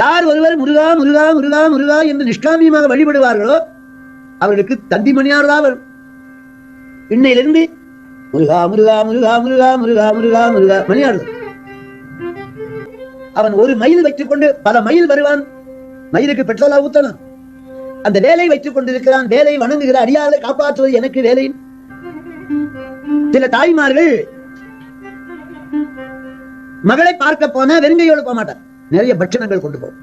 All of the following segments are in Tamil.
யார் ஒருவர் முருகா முருகா முருகா முருகா என்று நிஷ்காமியமாக வழிபடுவார்களோ அவர்களுக்கு தந்தி மணியாரதா வரும். இன்னையிலிருந்து முருகா முருகா முருகா முருகா முருகா முருகா முருகா மணியாடுது அவன் ஒரு மயில் வைத்துக் கொண்டு பல மயில் வருவான். மயிலுக்கு பெட்ரோலா ஊத்தணும் அந்த வேலை வைத்துக் கொண்டிருக்கிறான். வேலை வணங்குகிற அடியாரை காப்பாற்றுவது எனக்கு வேலை. சில தாய்மார்கள் மகளை பார்க்க போனா வெறுங்கையோடு போக மாட்டார் நிறைய பட்சணங்கள் கொண்டு போகும்.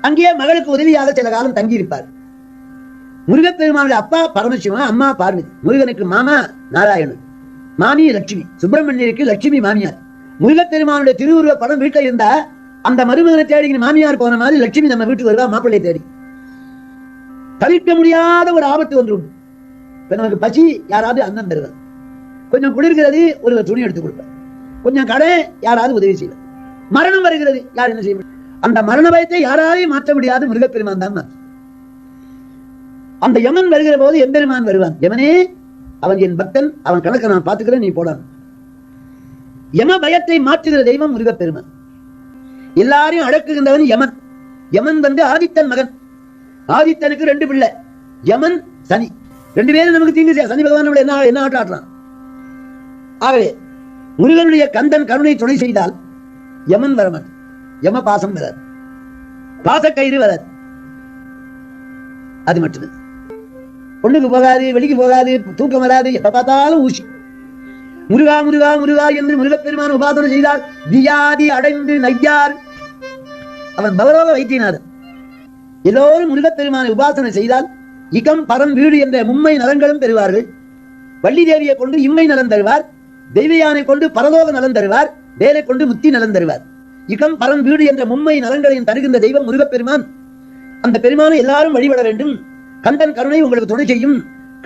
அங்கேயே மகளுக்கு உதவியாக சில காலம் தங்கியிருப்பார். முருகப்பெருமானுடைய அப்பா பரமசிவன் அம்மா பார்வதி. முருகனுக்கு மாமா நாராயணன். மாமி லட்சுமி. சுப்பிரமணியருக்கு லட்சுமி மாமியார். முருகப்பெருமானுடைய திருவுருவ படம் வீட்டில் இருந்தா அந்த மருமகனை தேடி மாமியார் போன மாதிரி லட்சுமி நம்ம வீட்டுக்கு வருவா மாப்பிள்ளை தேடி. தவிர்க்க முடியாத ஒரு ஆபத்து ஒன்று உண்டு. இப்போ நமக்கு பசி யாராவது அண்ணன் தருவார். கொஞ்சம் குளிர்கிறது ஒரு துணி எடுத்து கொடுப்பார். கொஞ்சம் கடை யாராவது உதவி செய்வார். மரணம் வருகிறது. யார் என்ன செய்ய அந்த மரண பயத்தை யாராலையும் மாற்ற முடியாது மிருகப்பெருமான் தான் அந்த யமன் வருகிற போது எம்பெருமான் வருவான். யமனே அவன் என் பக்தன் அவன் கணக்கை நான் பார்த்துக்கிறேன் நீ போடான் யம பயத்தை மாற்றுகிற தெய்வம் முருகப்பெருமான். எல்லாரையும் அடக்குகின்றவன் யமன். யமன் வந்து ஆதித்தன் மகன். ஆதித்தனுக்கு ரெண்டு பிள்ளை. யமன் சனி. ரெண்டு பேரும் நமக்கு தீங்கு செய்ய சனி பகவான் என்ன என்ன ஆட்டம் ஆடுறான் ஆகவே முருகனுடைய கந்தன் கருணை துணை செய்தால் யமன் வரமாட்டான் யம பாசம் வராது. பாசக்கயிறு வராது. அது மட்டுமே. பொண்ணுக்கு போகாது வெளிக்கு போகாது தூக்கம் வராது எப்ப பார்த்தாலும் ஊசி. முருகா முருகா முருகா என்று முருகப்பெருமான் உபாசனை செய்தால் வியாதி அடைந்து நையார் அவன் பவரோக வைத்தியநாதன். எல்லோரும் முருகப்பெருமானை உபாசனை செய்தால் இகம் பரம் வீடு என்ற மும்மை நலன்களும் பெறுவார்கள். வள்ளி தேவியை கொண்டு இம்மை நலன் தருவார். தெய்வயானை கொண்டு பரலோக நலன் தருவார் வேலை கொண்டு முத்தி நலன் தருவார். இகம் பரம் வீடு என்ற மும்மை நலன்களையும் தருகின்ற தெய்வம் முருகப்பெருமான். அந்த பெருமானை எல்லாரும் வழிபட வேண்டும். கந்தன் கருணை உங்களுக்கு துணை செய்யும்.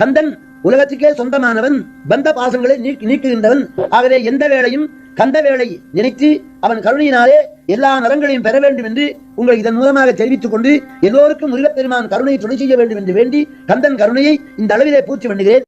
கந்தன் உலகத்துக்கே சொந்தமானவன் பந்த பாசங்களை நீக்குகின்றவன். ஆகவே எந்த வேளையும் கந்த வேளை நினைத்து அவன் கருணையினாலே எல்லா நலங்களையும் பெற வேண்டும் என்று உங்கள் இதன் மூலமாக தெரிவித்துக் கொண்டு எல்லோருக்கும் முருகப்பெருமான் கருணையை துணை செய்ய வேண்டும் என்று வேண்டி கந்தன் கருணையை இந்த அளவிலே பூச்சி பண்ணுகிறேன்.